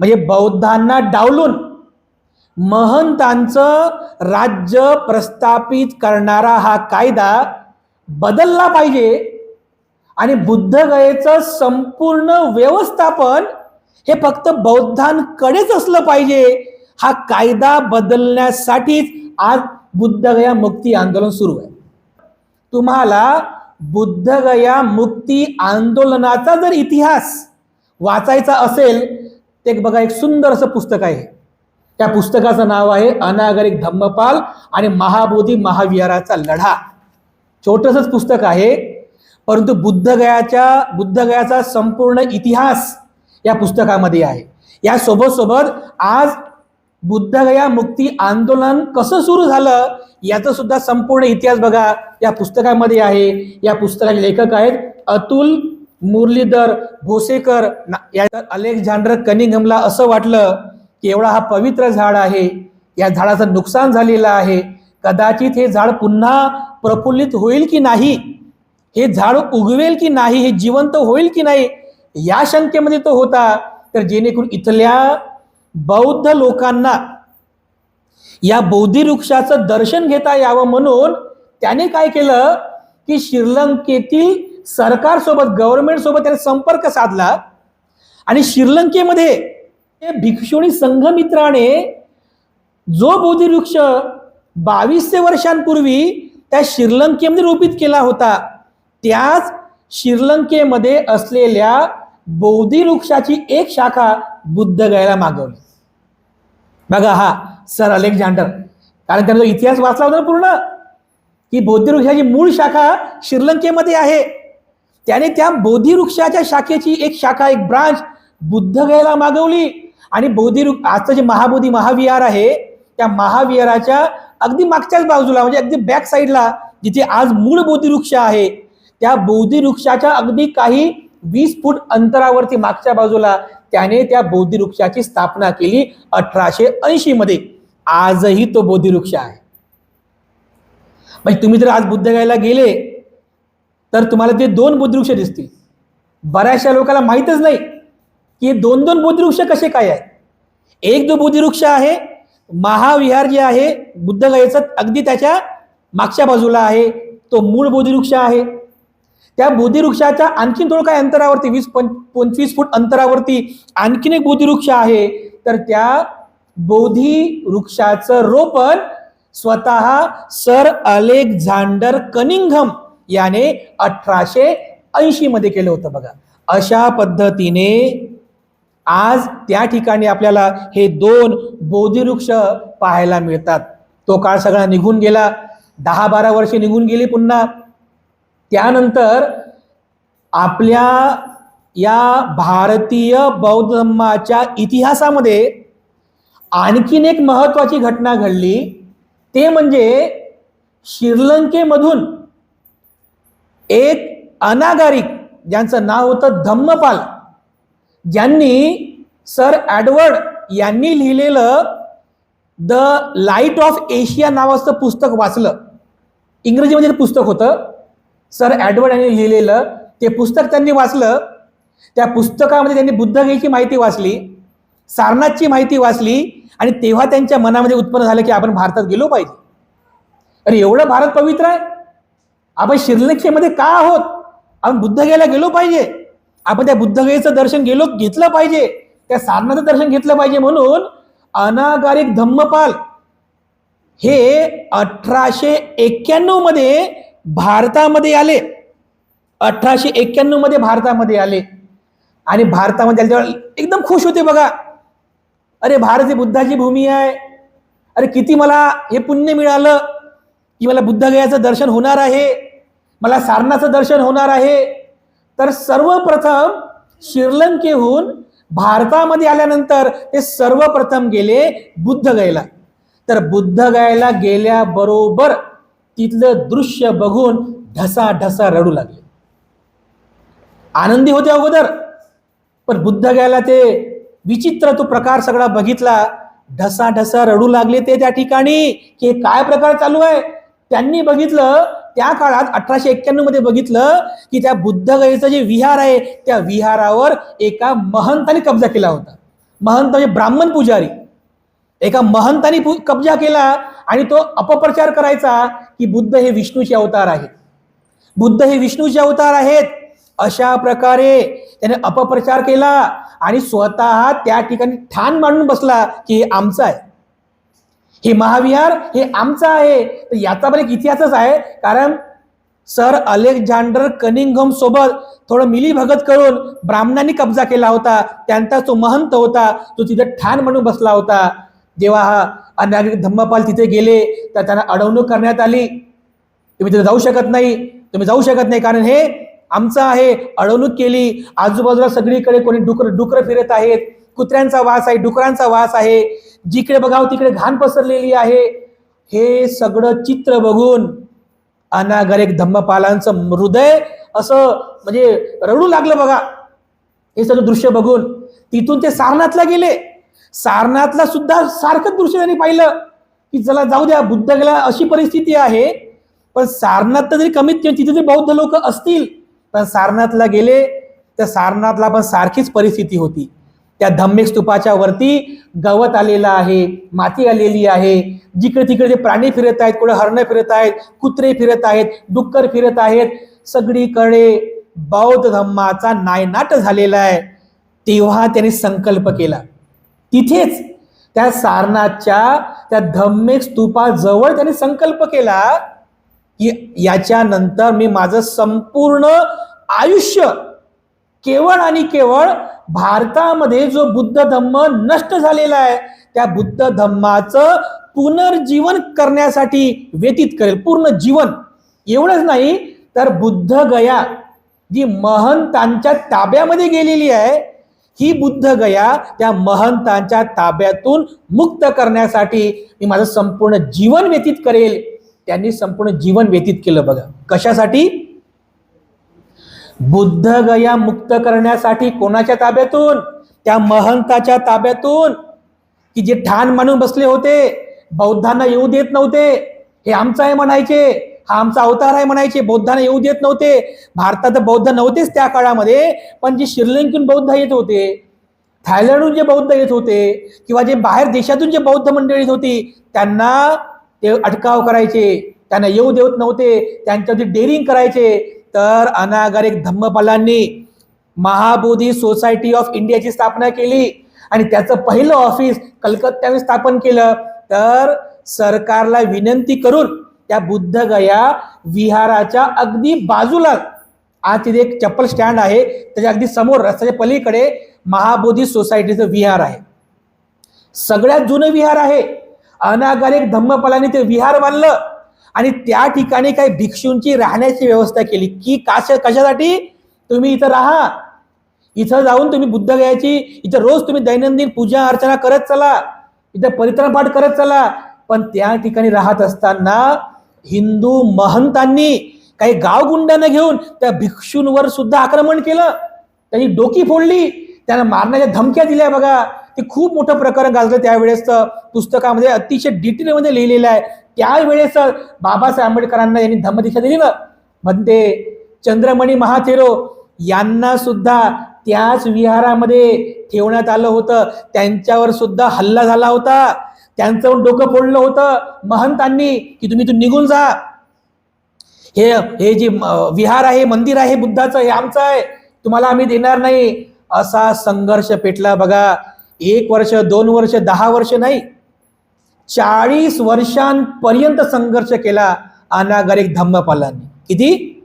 म्हणजे बौद्धांना डावलून महंतांचं राज्य प्रस्थापित करणारा हा कायदा बदलला पाहिजे आणि बुद्धगयेचं संपूर्ण व्यवस्थापन हे फक्त बौद्धांकडेच असलं पाहिजे. हा कायदा बदलण्यासाठीच आज बुद्धगया मुक्ती आंदोलन सुरू आहे. तुम्हाला बुद्धगया मुक्ती आंदोलनाचा जर इतिहास वाचायचा असेल ते बघा एक सुंदर असं पुस्तक आहे. त्या पुस्तकाचं नाव आहे अनागरिक धम्मपाल आणि महाबोधी महाविहाराचा लढा. छोटंसंच पुस्तक आहे परंतु बुद्धगयाच्या बुद्धगयाचा संपूर्ण इतिहास या पुस्तकामध्ये आहे. या सोबत सोबत आज बुद्धगया मुक्ती आंदोलन कसं सुरू झालं याचा सुद्धा संपूर्ण इतिहास बघा या पुस्तकामध्ये आहे. या पुस्तकाचे लेखक आहेत अतुल मुरलीधर भोसेकर या अलेक्झांडर कनिंगमला असं वाटलं की एवढा हा पवित्र झाड आहे या झाडाचं नुकसान झालेलं आहे कदाचित हे झाड पुन्हा प्रफुल्लित होईल की नाही? हे झाड उगवेल की नाही? हे जिवंत होईल की नाही? या शंकेमध्ये तो होता. तर जेणेकरून इथल्या बौद्ध लोकांना या बौद्धी वृक्षाचं दर्शन घेता यावं म्हणून त्याने काय केलं की श्रीलंकेतील सरकारसोबत गव्हर्नमेंटसोबत त्याने संपर्क साधला आणि श्रीलंकेमध्ये ते भिक्षुणी संघमित्राने जो बोधिवृक्ष बावीसशे वर्षांपूर्वी त्या श्रीलंकेमध्ये रोपित केला होता त्याच श्रीलंकेमध्ये असलेल्या बौद्धी वृक्षाची एक शाखा बुद्ध गयाला मागवली. बघा हा सर अलेक्झांडर. कारण त्यांचा इतिहास वाचला होता पूर्ण की बौद्ध वृक्षाची मूळ शाखा श्रीलंकेमध्ये आहे. त्याने त्या बोधी वृक्षाच्या शाखेची एक शाखा एक ब्रांच बुद्धगयाला मागवली. आणि बोधी वृक्ष आजचं जे महाबोधी महाविहार आहे त्या महाविहाराच्या अगदी मागच्याच बाजूला म्हणजे अगदी बॅक साईडला जिथे आज मूळ बोधी वृक्ष आहे त्या बोधी वृक्षाच्या अगदी काही वीस फूट अंतरावरती मागच्या बाजूला त्याने त्या बोधी वृक्षाची स्थापना केली अठराशे ऐंशी मध्ये. आजही तो बोधी वृक्ष आहे. म्हणजे तुम्ही जर आज बुद्धगयाला गेले तर तुम्हाला ते दोन बुद्रुक्ष दिसतील. बऱ्याचशा लोकांना माहीतच नाही की हे दोन दोन बुद्रुक्ष कसे काय आहेत. एक जो बुद्रुक्ष आहे महाविहार जे आहे बुद्धगयेचं अगदी त्याच्या मागच्या बाजूला आहे तो मूळ बोधिवृक्ष आहे. त्या बोधिवृक्षाच्या आणखीन थोडं काय अंतरावरती वीस पं पंचवीस फूट अंतरावरती आणखीन एक बोधिवृक्ष आहे. तर त्या बोधी वृक्षाचं रोपण स्वतः सर अलेक्झांडर कनिंघम याने अठराशे ऐंशीमध्ये केलं होतं बघा. अशा पद्धतीने आज त्या ठिकाणी आपल्याला हे दोन बोधिवृक्ष पाहायला मिळतात. तो काळ सगळा निघून गेला. दहा बारा वर्षे निघून गेली पुन्हा. त्यानंतर आपल्या या भारतीय बौद्ध धर्माच्या इतिहासामध्ये आणखीन एक महत्त्वाची घटना घडली. ते म्हणजे श्रीलंकेमधून एक अनागारिक ज्यांचं नाव होतं धम्मपाल. ज्यांनी सर ॲडवर्ड यांनी लिहिलेलं द लाइट ऑफ एशिया नावाचं पुस्तक वाचलं. इंग्रजीमध्ये पुस्तक होतं सर ॲडवर्ड यांनी लिहिलेलं ते पुस्तक त्यांनी वाचलं. त्या पुस्तकामध्ये त्यांनी बुद्धगयेची माहिती वाचली सारनाथची माहिती वाचली आणि तेव्हा त्यांच्या मनामध्ये उत्पन्न झालं की आपण भारतात गेलो पाहिजे. अरे एवढं भारत पवित्र आहे? आपण श्रीलंकेमध्ये का आहोत? आपण बुद्धगयेला गेलो पाहिजे. आपण त्या बुद्धगयेचं दर्शन गेलो घेतलं पाहिजे. त्या साधनाचं दर्शन घेतलं पाहिजे म्हणून अनागारिक धम्मपाल हे अठराशे एक्क्याण्णवमध्ये भारतामध्ये आले. अठराशे एक्क्याण्णवमध्ये भारतामध्ये आले. आणि भारतामध्ये आले तेव्हा एकदम खुश होते बघा. अरे भारत ही बुद्धाची भूमी आहे. अरे किती मला हे पुण्य मिळालं की मला बुद्धगयाचं दर्शन होणार आहे. मला सारनाचं दर्शन होणार आहे. तर सर्वप्रथम श्रीलंकेहून भारतामध्ये आल्यानंतर ते सर्वप्रथम गेले बुद्धगयला. तर बुद्धगयाला गेल्याबरोबर तिथलं दृश्य बघून ढसा ढसा रडू लागले. आनंदी होते अगोदर पण बुद्धगयाला ते विचित्र तो प्रकार सगळा बघितला. ढसा ढसा रडू लागले ते त्या ठिकाणी की हे काय प्रकार चालू आहे? त्यांनी बघितलं त्या काळात अठराशे एक्क्याण्णवमध्ये बघितलं की त्या बुद्धगयेचं जे विहार आहे त्या विहारावर एका महंताने कब्जा केला होता. महंत म्हणजे ब्राह्मण पुजारी. एका महंताने पु- कब्जा केला आणि तो अपप्रचार करायचा की बुद्ध हे विष्णूचे अवतार आहेत. बुद्ध हे विष्णूचे अवतार आहेत. अशा प्रकारे त्याने अपप्रचार केला आणि स्वतः त्या ठिकाणी ठाण मांडून बसला की हे आमचं आहे. हे महाविहार हे आमचं आहे. तर याचा पण एक इतिहासच आहे. कारण सर अलेक्झांडर कनिंगम सोबत थोडं मिलीभगत करून ब्राह्मणांनी कब्जा केला होता. त्यांचा तो महंत होता. तो तिथे ठाण म्हणून बसला होता. जेव्हा हा अनागरिक धम्मपाल तिथे गेले तर त्यांना अडवणूक करण्यात आली. तुम्ही तिथे जाऊ शकत नाही. तुम्ही जाऊ शकत नाही. कारण हे आमचं आहे. अडवणूक केली. आजूबाजूला सगळीकडे कोणी डुकर डुकर फिरत आहेत. कुत्र्यांचा वास आहे. डुकरांचा वास आहे. जिकडे बघावं तिकडे घाण पसरलेली आहे. हे सगळं चित्र बघून अनागर एक धम्मपालांचं हृदय असं म्हणजे रडू लागलं बघा. हे सगळं दृश्य बघून. तिथून ते सारनाथला गेले. सारनाथला सुद्धा सारखं दृश्य त्यांनी पाहिलं की चला जाऊ द्या बुद्ध गेला अशी परिस्थिती आहे. पण सारनाथ तर जरी कमीत कमी तिथे जरी बौद्ध लोक असतील पण सारनाथला गेले तर सारनाथला पण सारखीच परिस्थिती होती. त्या धम्मेक स्तूपाच्या वरती गवत आलेलं आहे माती आलेली आहे. जिकडे तिकडे प्राणी फिरत आहेत कुठे हरणं फिरत आहेत कुत्रे फिरत आहेत डुक्कर फिरत आहेत सगळीकडे बौद्ध धम्माचा नायनाट झालेला आहे. तेव्हा त्याने संकल्प केला. तिथेच त्या सारनाथच्या त्या धम्मेक स्तूपाजवळ त्याने संकल्प केला की याच्यानंतर मी माझं संपूर्ण आयुष्य केवळ आणि केवळ भारतामध्ये जो बुद्ध धम्म नष्ट झालेला आहे त्या बुद्ध धम्माचं पुनर्जीवन करण्यासाठी व्यतीत करेल पूर्ण जीवन. एवढंच नाही तर बुद्ध गया जी महंतांच्या ताब्यामध्ये गेलेली आहे ही बुद्ध गया त्या महंतांच्या ताब्यातून मुक्त करण्यासाठी मी माझं संपूर्ण जीवन व्यतीत करेल. त्यांनी संपूर्ण जीवन व्यतीत केलं बघा. कशासाठी? बुद्ध गया मुक्त करण्यासाठी कोणाच्या ताब्यातून? त्या महंताच्या ताब्यातून. की जे ठाण मानून बसले होते बौद्धांना येऊ देत नव्हते. हे आमचं आहे म्हणायचे. हा आमचा अवतार आहे म्हणायचे. बौद्धांना येऊ देत नव्हते. भारतात बौद्ध नव्हतेच त्या काळामध्ये. पण जे श्रीलंकेतून बौद्ध येत होते थायलंडहून जे बौद्ध येत होते किंवा जे बाहेर देशातून जे बौद्ध मंडळी होती त्यांना ते अटकाव करायचे. त्यांना येऊ देत नव्हते. त्यांच्यावरती डेअरिंग करायचे. तर अनागरिक धम्मपालांनी महाबोधी सोसायटी ऑफ इंडियाची स्थापना केली. आणि त्याचं पहिलं ऑफिस कलकत्त्याने स्थापन केलं. तर सरकारला विनंती करून त्या बुद्धगया विहाराच्या अगदी बाजूला आज तिथे एक चप्पल स्टँड आहे. त्याच्या अगदी समोर रस्त्याच्या पलीकडे महाबोधी सोसायटीचं विहार आहे. सगळ्यात जुनं विहार आहे. अनागरिक धम्मपालांनी ते विहार बांधलं. आणि त्या ठिकाणी काही भिक्षूंची राहण्याची व्यवस्था केली. की काश कशासाठी? तुम्ही इथं राहा. इथं जाऊन तुम्ही बुद्ध गयाची इथं रोज तुम्ही दैनंदिन पूजा अर्चना करत चला. इथं परित्राण पाठ करत चला. पण त्या ठिकाणी राहत असताना हिंदू महंतांनी काही गावगुंडांना घेऊन त्या भिक्षूंवर सुद्धा आक्रमण केलं. त्यांनी डोकी फोडली. त्यांना मारण्याच्या धमक्या दिल्या बघा. ते खूप मोठं प्रकरण गाजलं त्यावेळेस पुस्तकामध्ये अतिशय डिटेलमध्ये लिहिलेलं आहे. त्यावेळेस बाबासाहेब आंबेडकरांना यांनी धम्मदीक्षा दिली ना म्हणते चंद्रमणी महाथेरो यांना सुद्धा त्याच विहारामध्ये ठेवण्यात आलं होतं. त्यांच्यावर सुद्धा हल्ला झाला होता. त्यांचं डोकं फोडलं होतं. महंतांनी की तुम्ही इथून निघून जा. हे हे जे विहार आहे मंदिर आहे बुद्धाचं हे आमचं आहे. तुम्हाला आम्ही देणार नाही. असा संघर्ष पेटला बघा. एक वर्ष दोन वर्ष दहा वर्ष नाही. चाळीस वर्षांपर्यंत संघर्ष केला अनागरिक धम्मपालांनी. किती?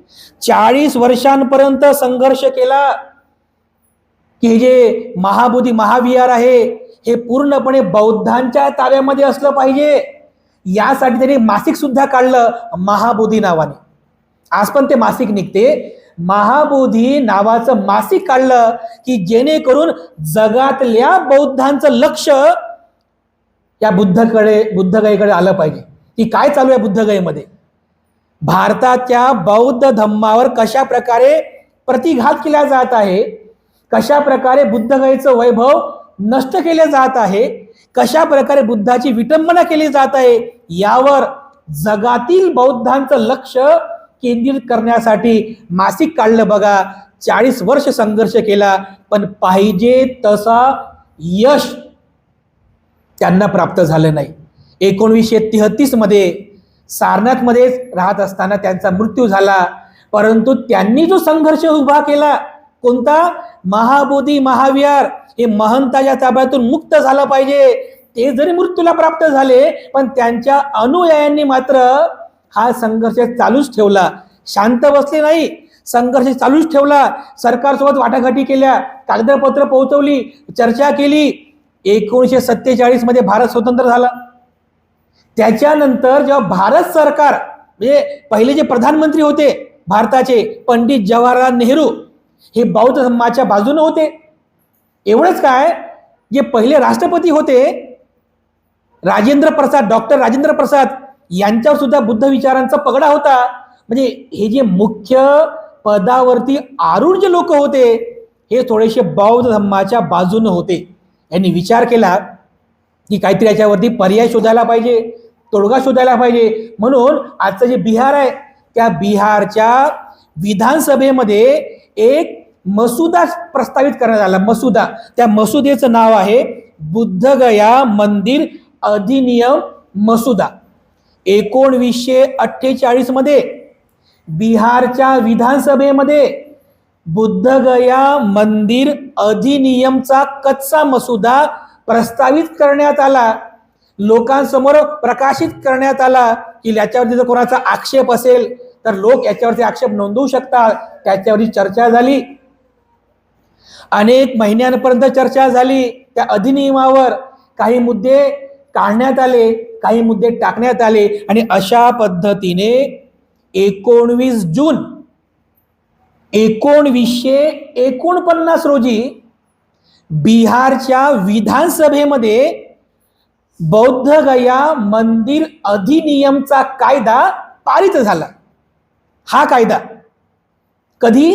चाळीस वर्षांपर्यंत संघर्ष केला. की हे जे महाबोधी महाविहार आहे हे पूर्णपणे बौद्धांच्या ताब्यामध्ये असलं पाहिजे. यासाठी त्यांनी मासिक सुद्धा काढलं महाबोधी नावाने. आज पण ते मासिक निघते. महाबोधी नावाचं मासिक काढलं की जेणेकरून जगातल्या बौद्धांचं लक्ष या बुद्धकडे बुद्धगयेकडे आलं पाहिजे. की काय चालू आहे बुद्धगयेमध्ये? भारताच्या बौद्ध धम्मावर कशा प्रकारे प्रतिघात केला जात आहे? कशा प्रकारे बुद्धगयेचं वैभव नष्ट केले जात आहे? कशा प्रकारे बुद्धाची विटंबना केली जात आहे? यावर जगातील बौद्धांचं लक्ष केंद्रित करण्यासाठी मासिक काढलं बघा. चाळीस वर्ष संघर्ष केला पण पाहिजे तसा यश त्यांना प्राप्त झालं नाही. एकोणवीसशे तेहतीसमध्ये सारनाथमध्येच सारनाथमध्ये राहत असताना त्यांचा मृत्यू झाला. परंतु त्यांनी जो संघर्ष उभा केला कोणता? महाबोधी महाविहार. हे महंताच्या ताब्यातून मुक्त झालं पाहिजे. ते जरी मृत्यूला प्राप्त झाले पण त्यांच्या अनुयायांनी मात्र हा संघर्ष चालूच ठेवला. शांत बसले नाही. संघर्ष चालूच ठेवला. सरकारसोबत वाटाघाटी केल्या. कागदपत्र पोहोचवली. चर्चा केली. एकोणीसशे सत्तेचाळीसमध्ये भारत स्वतंत्र झाला. त्याच्यानंतर जेव्हा भारत सरकार म्हणजे पहिले जे प्रधानमंत्री होते भारताचे पंडित जवाहरलाल नेहरू हे बौद्ध धर्माच्या बाजूने होते. एवढंच काय जे पहिले राष्ट्रपती होते राजेंद्र प्रसाद डॉक्टर राजेंद्र प्रसाद यांच्यावर सुद्धा बुद्ध विचारांचा पगडा होता. म्हणजे हे जे मुख्य पदावरती आरूढ जे लोक होते हे थोडेसे बौद्ध धर्माच्या बाजूने होते. यांनी विचार केला की काहीतरी याच्यावरती पर्याय शोधायला पाहिजे तोडगा शोधायला पाहिजे. म्हणून आजचं जे बिहार आहे त्या बिहारच्या विधानसभेमध्ये एक मसुदा प्रस्तावित करण्यात आला मसुदा. त्या मसुदेचं नाव आहे बुद्धगया मंदिर अधिनियम मसुदा. एकोणवीसशे अठ्ठेचाळीसमध्ये बिहारच्या विधानसभेमध्ये बुद्धगया मंदिर अधिनियमचा कच्चा मसुदा प्रस्तावित करण्यात आला. लोकांसमोर प्रकाशित करण्यात आला की याच्यावरती जर कोणाचा आक्षेप असेल तर लोक याच्यावरती आक्षेप नोंदवू शकतात. त्याच्यावरती चर्चा झाली. अनेक महिन्यांपर्यंत चर्चा झाली. त्या अधिनियमावर काही मुद्दे काढण्यात आले. काही मुद्दे टाकण्यात आले आणि अशा पद्धतीने एकोणवीस जून एकोणवीसशे एकोणपन्नास रोजी बिहारच्या विधानसभेमध्ये बौद्ध गया मंदिर अधिनियमचा कायदा पारित झाला. हा कायदा कधी?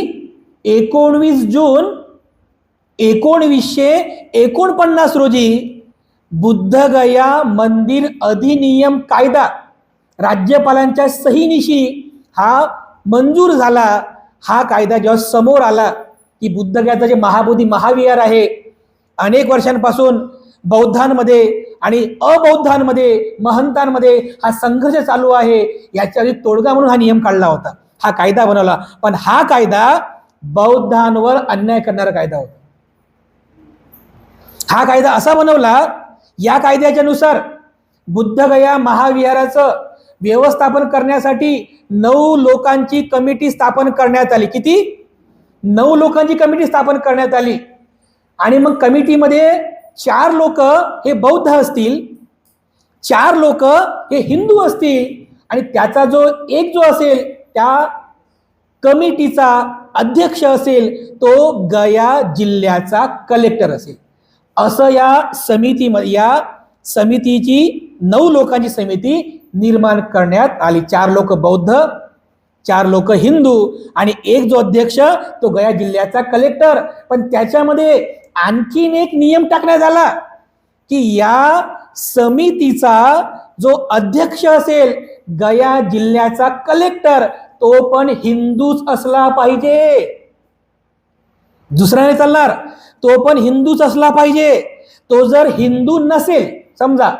एकोणवीस जून एकोणवीसशे एकोणपन्नास रोजी बुद्धगया मंदिर अधिनियम कायदा राज्यपालांच्या सहीनिशी हा मंजूर झाला. हा कायदा जेव्हा समोर आला की बुद्धगयाचं जे महाबोधी महाविहार आहे अनेक वर्षांपासून बौद्धांमध्ये आणि अबौद्धांमध्ये महंतांमध्ये हा संघर्ष चालू आहे याच्या तोडगा म्हणून हा नियम काढला होता. हा कायदा बनवला. पण हा कायदा बौद्धांवर अन्याय करणारा कायदा होता. हा कायदा असा बनवला या कायद्याच्या नुसार बुद्धगया महाविहाराचं व्यवस्थापन करण्यासाठी नऊ लोकांची कमिटी स्थापन करण्यात आली. किती? नऊ लोकांची कमिटी स्थापन करण्यात आली. आणि मग कमिटीमध्ये चार लोक हे बौद्ध असतील चार लोक हे हिंदू असतील आणि त्याचा जो एक जो असेल त्या कमिटीचा अध्यक्ष असेल तो गया जिल्ह्याचा कलेक्टर असेल. असं या समितीमध्ये या समितीची नऊ लोकांची समिती निर्माण करण्यात आली. चार लोक बौद्ध चार लोक हिंदू आणि एक जो अध्यक्ष तो गया जिल्ह्याचा कलेक्टर. पण त्याच्यामध्ये आणखीन एक नियम टाकण्यात आला की या समितीचा जो अध्यक्ष असेल गया जिल्ह्याचा कलेक्टर तो पण हिंदूच असला पाहिजे. दुसऱ्याने चालणार. तो पण हिंदूच असला पाहिजे. तो जर हिंदू नसेल समजा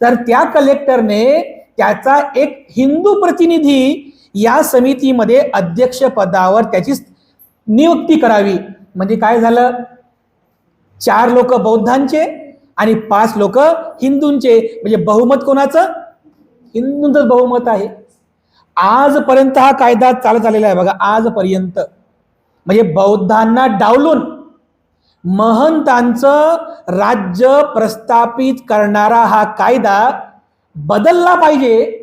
तर त्या कलेक्टरने त्याचा एक हिंदू प्रतिनिधी या समितीमध्ये अध्यक्ष पदावर त्याची नियुक्ती करावी. म्हणजे काय झालं? चार लोक बौद्धांचे आणि पाच लोक हिंदूंचे. म्हणजे बहुमत कोणाचं? हिंदूंचं बहुमत आहे. आजपर्यंत हा कायदा चालत आलेला आहे बघा आजपर्यंत. म्हणजे बौद्धांना डावलून महंतांचं राज्य प्रस्थापित करणारा हा कायदा बदलला पाहिजे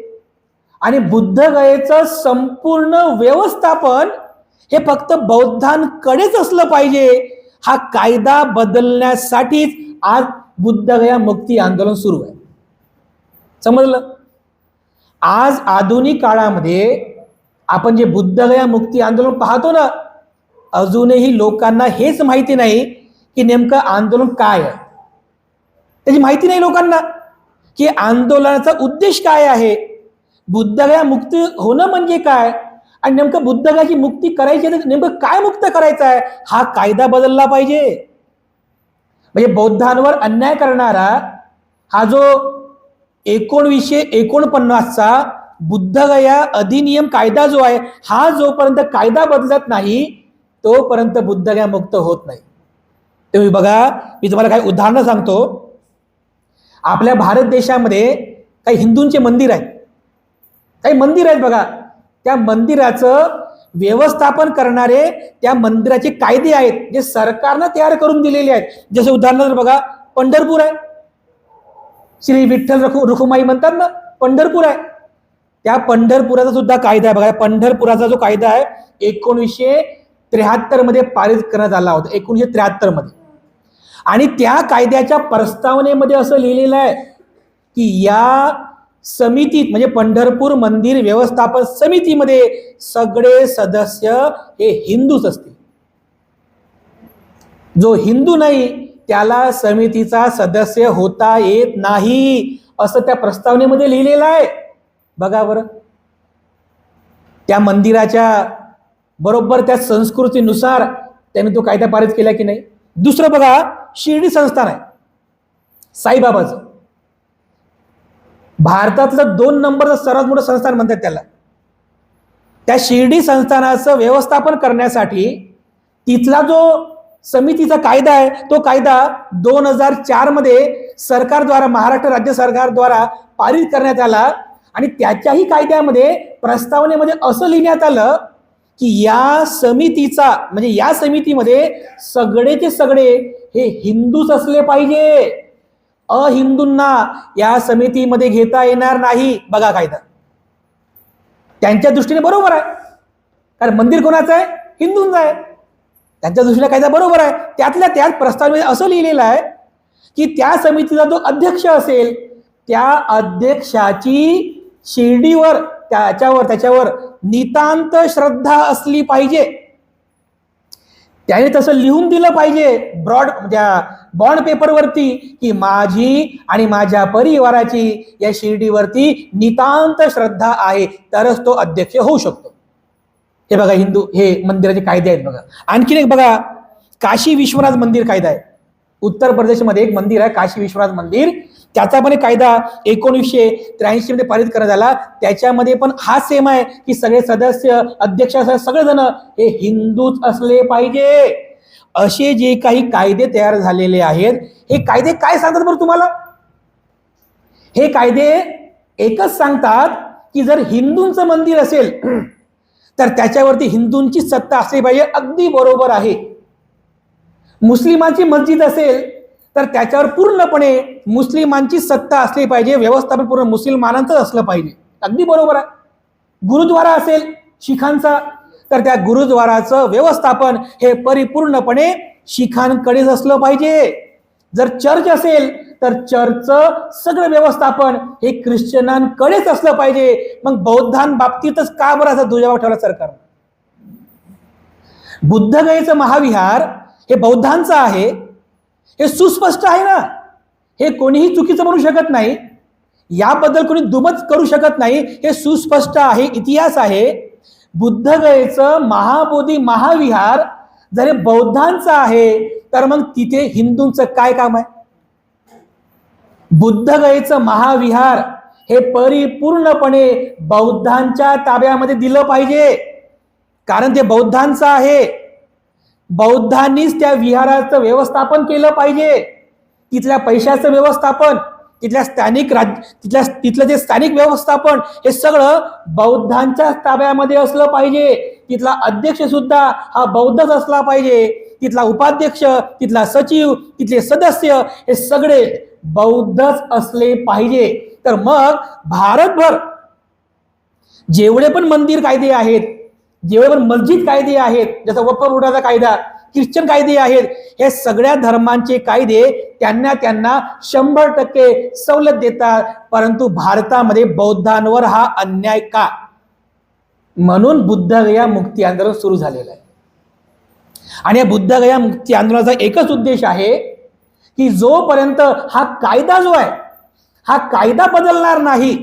आणि बुद्धगयेचं संपूर्ण व्यवस्थापन हे फक्त बौद्धांकडेच असलं पाहिजे. हा कायदा बदलण्यासाठीच आज बुद्धगया मुक्ती आंदोलन सुरू आहे. समजलं? आज आधुनिक काळामध्ये आपण जे बुद्धगया मुक्ती आंदोलन पाहतो ना अजूनही लोकांना हेच माहिती नाही की नेमकं आंदोलन काय आहे. त्याची माहिती नाही लोकांना की आंदोलनाचा उद्देश काय आहे. बुद्धगया मुक्ती होणं म्हणजे काय? आणि नेमकं बुद्धगयाची मुक्ती करायची आहे तर नेमकं काय मुक्त करायचं आहे? हा कायदा बदलला पाहिजे. म्हणजे बौद्धांवर अन्याय करणारा हा जो एकोणवीसशे एकोणपन्नासचा बुद्धगया अधिनियम कायदा जो आहे हा जोपर्यंत कायदा बदलत नाही तोपर्यंत बुद्धगया मुक्त होत नाही. तुम्ही बघा मी तुम्हाला काही उदाहरणं सांगतो. आपल्या भारत देशामध्ये काही हिंदूंचे मंदिर आहेत. काही मंदिर आहेत बघा. त्या मंदिराचं व्यवस्थापन करणारे त्या मंदिराचे कायदे आहेत जे सरकारनं तयार करून दिलेले आहेत. जसे उदाहरणार्थ बघा पंढरपूर आहे. श्री विठ्ठल रखु रुखुमाई म्हणतात ना पंढरपूर आहे. त्या पंढरपुराचा सुद्धा कायदा आहे. बघा पंढरपुराचा जो कायदा आहे एकोणीसशे त्र्याहत्तरमध्ये पारित करण्यात आला होता एकोणीसशे त्र्याहत्तरमध्ये. आणि त्या कायद्याच्या प्रस्तावनेमध्ये असं लिहिलेलं आहे की या समितीत म्हणजे पंढरपूर मंदिर व्यवस्थापन समितीमध्ये सगळे सदस्य हे हिंदूच असतील. जो हिंदू नाही त्याला समितीचा सदस्य होता येत नाही असं त्या प्रस्तावनेमध्ये लिहिलेलं आहे. बघा बरं. त्या मंदिराच्या बरोबर त्या संस्कृतीनुसार त्यांनी तो कायदा पारित केला की नाही? दुसरं बघा शिर्डी संस्थान आहे. साईबाबाचं. भारतातलं दोन नंबरचं सर्वात मोठं संस्थान म्हणतात त्याला. त्या शिर्डी संस्थानाचं व्यवस्थापन करण्यासाठी तिथला जो समितीचा कायदा आहे तो कायदा दोन हजार चारमध्ये सरकारद्वारा महाराष्ट्र राज्य सरकारद्वारा पारित करण्यात आला आणि त्याच्याही कायद्यामध्ये प्रस्तावनेमध्ये असं लिहिण्यात आलं की या समितीचा म्हणजे या समितीमध्ये सगळेचे सगळे हे हिंदूच असले पाहिजे. अहिंदूंना या समितीमध्ये घेता येणार नाही. बघा कायदा. त्यांच्या दृष्टीने बरोबर आहे. कारण मंदिर कोणाचं आहे? हिंदूंचं आहे. त्यांच्या दृष्टीने कायदा बरोबर आहे. त्यातल्या त्याच प्रस्तावनेमध्ये असं लिहिलेलं आहे की त्या समितीचा जो अध्यक्ष असेल त्या अध्यक्षाची शिर्डीवर त्याच्यावर त्याच्यावर नितांत श्रद्धा असली पाहिजे. त्याने तसं लिहून दिलं पाहिजे ब्रॉड त्या बॉन्ड पेपरवरती की माझी आणि माझ्या परिवाराची या शिर्डीवरती नितांत श्रद्धा आहे तरच तो अध्यक्ष होऊ शकतो. हे बघा हिंदू हे मंदिराचे कायदे आहेत बघा. आणखीन एक बघा काशी विश्वनाथ मंदिर कायदा आहे. उत्तर प्रदेशमध्ये एक मंदिर आहे काशी विश्वनाथ मंदिर. त्याचा पण एक कायदा एकोणीसशे त्र्याऐंशी मध्ये पारित करण्यात आला. त्याच्यामध्ये पण हा सेम आहे की सगळे सदस्य अध्यक्ष सगळेजण हे हिंदूच असले पाहिजे. असे जे काही कायदे तयार झालेले आहेत हे कायदे काय सांगतात बरं तुम्हाला? हे कायदे एकच सांगतात की जर हिंदूंचं मंदिर असेल तर त्याच्यावरती हिंदूंची सत्ता असली पाहिजे. अगदी बरोबर आहे. मुस्लिमांची मस्जिद असेल तर त्याच्यावर पूर्णपणे मुस्लिमांची सत्ता असली पाहिजे व्यवस्थापन पूर्ण मुसलमानांचं असलं पाहिजे. अगदी बरोबर आहे. गुरुद्वारा असेल शिखांचा तर त्या गुरुद्वाराचं व्यवस्थापन हे परिपूर्णपणे शिखांकडेच असलं पाहिजे. जर चर्च असेल तर चर्चचं सगळं व्यवस्थापन हे ख्रिश्चनांकडेच असलं पाहिजे. मग बौद्धांबाबतीतच का बरं असं दुजाभाव ठेवला सरकार बुद्धगयेचं महाविहार हे बौद्धांचं आहे हे सुस्पष्ट आहे ना. हे कोणीही चुकीचं म्हणू शकत नाही. याबद्दल कोणी दुमत करू शकत नाही. हे सुस्पष्ट आहे इतिहास आहे. बुद्धगयेचं महाबोधी महाविहार जर हे बौद्धांचं आहे तर मग तिथे हिंदूंचं काय काम आहे? बुद्धगयेचं महाविहार हे परिपूर्णपणे बौद्धांच्या ताब्यामध्ये दिलं पाहिजे. कारण ते बौद्धांचं आहे. बौद्धांनीच त्या विहाराचं व्यवस्थापन केलं पाहिजे. तिथल्या पैशाचं व्यवस्थापन तिथल्या स्थानिक राज्य तिथल्या तिथलं जे स्थानिक व्यवस्थापन हे सगळं बौद्धांच्या ताब्यामध्ये असलं पाहिजे. तिथला अध्यक्ष सुद्धा हा बौद्धच असला पाहिजे. तिथला उपाध्यक्ष तिथला सचिव तिथले सदस्य हे सगळे बौद्धच असले पाहिजे. तर मग भारतभर जेवढे पण मंदिर कायदे आहेत जेवढे पण मस्जिद कायदे आहेत जसं वक्फ बोर्डाचा कायदा ख्रिश्चन कायदे आहेत हे सगळ्या धर्मांचे कायदे त्यांना त्यांना शंभर टक्के सवलत देतात परंतु भारतामध्ये बौद्धांवर हा अन्याय का? म्हणून बुद्धगया मुक्ती आंदोलन सुरू झालेलं आहे. आणि या बुद्धगया मुक्ती आंदोलनाचा एकच उद्देश आहे की जोपर्यंत हा कायदा जो आहे हा कायदा बदलणार नाही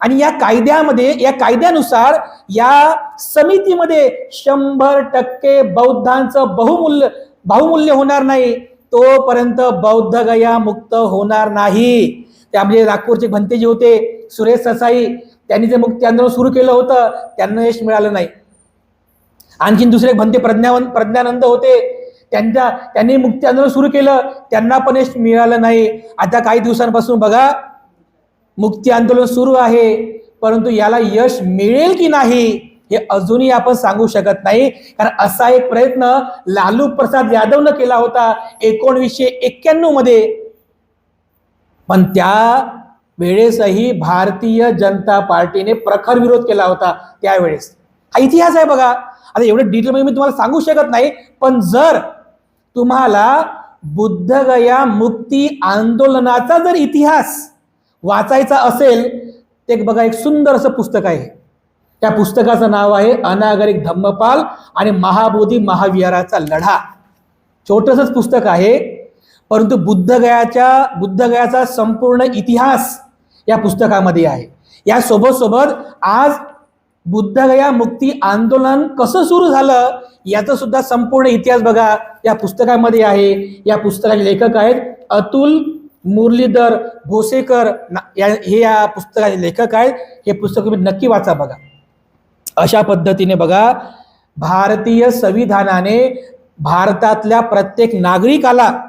आणि या कायद्यामध्ये या कायद्यानुसार या समितीमध्ये शंभर टक्के बौद्धांचं बहुमूल्य बहुमूल्य होणार नाही. तोपर्यंत बौद्ध गया मुक्त होणार नाही. त्यामध्ये नागपूरचे भंतेजी होते सुरेश ससाई त्यांनी जे मुक्ती आंदोलन सुरू केलं होतं त्यांना यश मिळालं नाही. आणखीन दुसरे भंते प्रज्ञावन प्रज्ञानंद होते त्यांच्या त्यांनी मुक्ती आंदोलन सुरू केलं त्यांना पण यश मिळालं नाही. आता काही दिवसांपासून बघा मुक्ती आंदोलन सुरू आहे. परंतु याला यश मिळेल की नाही हे अजूनही आपण सांगू शकत नाही. कारण असा एक प्रयत्न लालू प्रसाद यादवनं केला होता एकोणवीसशे एक्क्याण्णवमध्ये. पण त्या वेळेसही भारतीय जनता पार्टीने प्रखर विरोध केला होता त्यावेळेस. हा इतिहास आहे बघा. आता एवढं डिटेलमध्ये मी तुम्हाला सांगू शकत नाही. पण जर तुम्हाला बुद्धगया मुक्ती आंदोलनाचा जर इतिहास वाचायचा असेल ते एक बघा एक सुंदर असं पुस्तक आहे. त्या पुस्तकाचं नाव आहे अनागरिक धम्मपाल आणि महाबोधी महाविहाराचा लढा. छोटंसंच पुस्तक आहे परंतु बुद्धगयाच्या बुद्धगयाचा संपूर्ण इतिहास या पुस्तकामध्ये आहे. या सोबत सोबत आज बुद्धगया मुक्ती आंदोलन कसं सुरू झालं याचा सुद्धा संपूर्ण इतिहास बघा या पुस्तकामध्ये आहे. या पुस्तकाचे लेखक आहेत अतुल मुरलीधर भोसेकर ना- या हे या पुस्तकाचे लेखक आहेत. हे पुस्तक तुम्ही नक्की वाचा बघा. अशा पद्धतीने बघा भारतीय संविधानाने भारतातल्या प्रत्येक नागरिकाला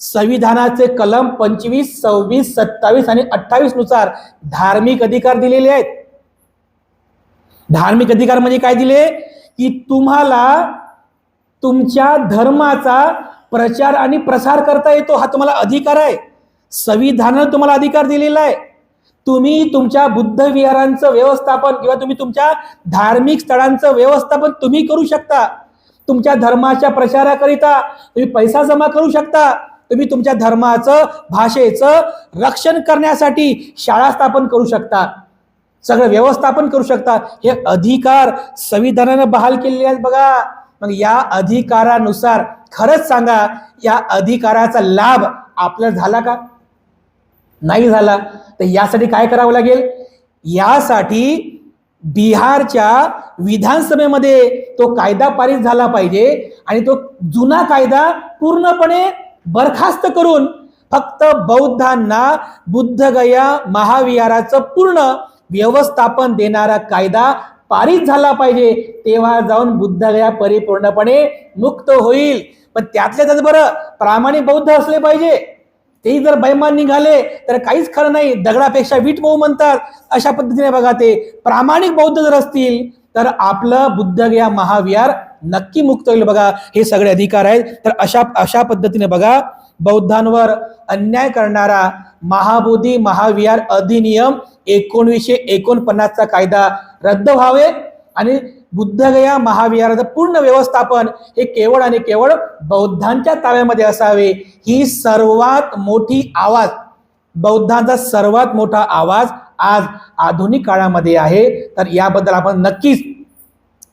संविधानाचे कलम पंचवीस सव्वीस सत्तावीस आणि अठ्ठावीसनुसार धार्मिक अधिकार दिलेले आहेत. धार्मिक अधिकार म्हणजे काय दिले? की तुम्हाला तुमच्या धर्माचा प्रचार आणि प्रसार करता येतो हा तुम्हाला अधिकार आहे. संविधानानं तुम्हाला अधिकार दिलेला आहे. तुम्ही तुमच्या बुद्ध विहारांचं व्यवस्थापन किंवा तुम्ही तुमच्या धार्मिक स्थळांचं व्यवस्थापन तुम्ही करू शकता. तुमच्या धर्माच्या प्रचाराकरिता तुम्ही पैसा जमा करू शकता. तुम्ही तुमच्या धर्माचं भाषेचं रक्षण करण्यासाठी शाळा स्थापन करू शकता. सगळं व्यवस्थापन करू शकता. हे अधिकार संविधानानं बहाल केलेले आहेत बघा. मग या अधिकारानुसार खरंच सांगा या अधिकाराचा लाभ आपल्याला झाला का? नाही झाला तर यासाठी काय करावं लागेल? यासाठी बिहारच्या विधानसभेमध्ये तो कायदा पारित झाला पाहिजे आणि तो जुना कायदा पूर्णपणे बरखास्त करून फक्त बौद्धांना बुद्धगया महाविहाराचं पूर्ण व्यवस्थापन देणारा कायदा पारित झाला पाहिजे तेव्हा जाऊन बुद्धगया परिपूर्णपणे मुक्त होईल. पण त्यातल्या त्यात बरं प्रामाणिक बौद्ध असले पाहिजे. तेही जर बैमान निघाले तर काहीच खरं नाही. दगडापेक्षा वीट मऊ म्हणतात. अशा पद्धतीने बघा ते. प्रामाणिक बौद्ध जर असतील तर आपलं बुद्धगया महाविहार नक्की मुक्त होईल बघा. हे सगळे अधिकार आहेत. तर अशा अशा पद्धतीने बघा बौद्धांवर अन्याय करणारा महाबोधी महाविहार अधिनियम एकोणीसशे एकोणपन्नासचा कायदा रद्द व्हावे आणि बुद्धगया महाविहाराचं पूर्ण व्यवस्थापन हे केवळ आणि केवळ बौद्धांच्या ताब्यामध्ये असावे. ही सर्वात मोठी आवाज बौद्धांचा सर्वात मोठा आवाज आज आधुनिक काळामध्ये आहे. तर याबद्दल आपण नक्कीच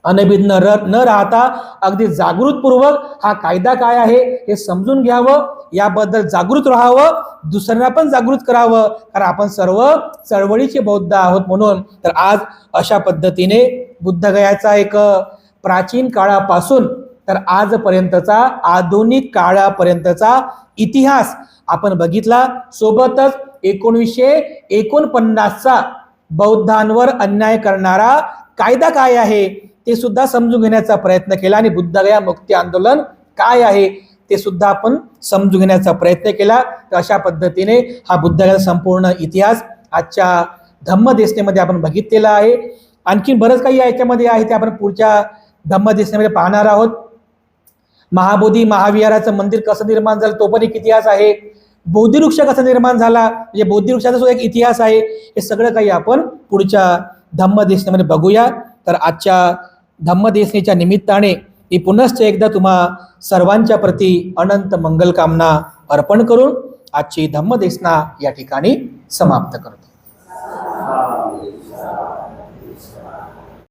अनभिज्ञ र न राहता अगदी जागृतपूर्वक हा कायदा काय आहे हे समजून घ्यावं याबद्दल जागृत राहावं दुसऱ्यांना पण जागृत करावं कारण आपण सर्व चळवळीचे बौद्ध आहोत म्हणून. तर आज अशा पद्धतीने बुद्धगयाचा एक प्राचीन काळापासून तर आजपर्यंतचा आधुनिक काळापर्यंतचा इतिहास आपण बघितला. सोबतच एकोणीसशे एकोणपन्नासचा बौद्धांवर अन्याय करणारा कायदा काय आहे? ते सुद्धा समजून घेण्याचा प्रयत्न केला आणि बुद्धगया मुक्ती आंदोलन काय आहे ते सुद्धा आपण समजून घेण्याचा प्रयत्न केला. तर अशा पद्धतीने हा बुद्धगयाचा संपूर्ण इतिहास आजच्या धम्मदेशनेमध्ये आपण बघितलेला आहे. आणखीन बरंच काही याच्यामध्ये आहे ते आपण पुढच्या धम्मदेशनेमध्ये पाहणार आहोत. महाबोधी महाविहाराचं मंदिर कसं निर्माण झालं तो पण एक इतिहास आहे. बोधिवृक्ष कसा निर्माण झाला म्हणजे बोधिवृक्षाचा सुद्धा एक इतिहास आहे. हे सगळं काही आपण पुढच्या धम्मदेशनेमध्ये बघूया. तर आजच्या धम्मदेसनीच्या निमित्ताने मी पुनश्च एकदा तुम्हा सर्वांच्या प्रती अनंत मंगलकामना अर्पण करून आजची धम्मदेसना या ठिकाणी समाप्त करतो.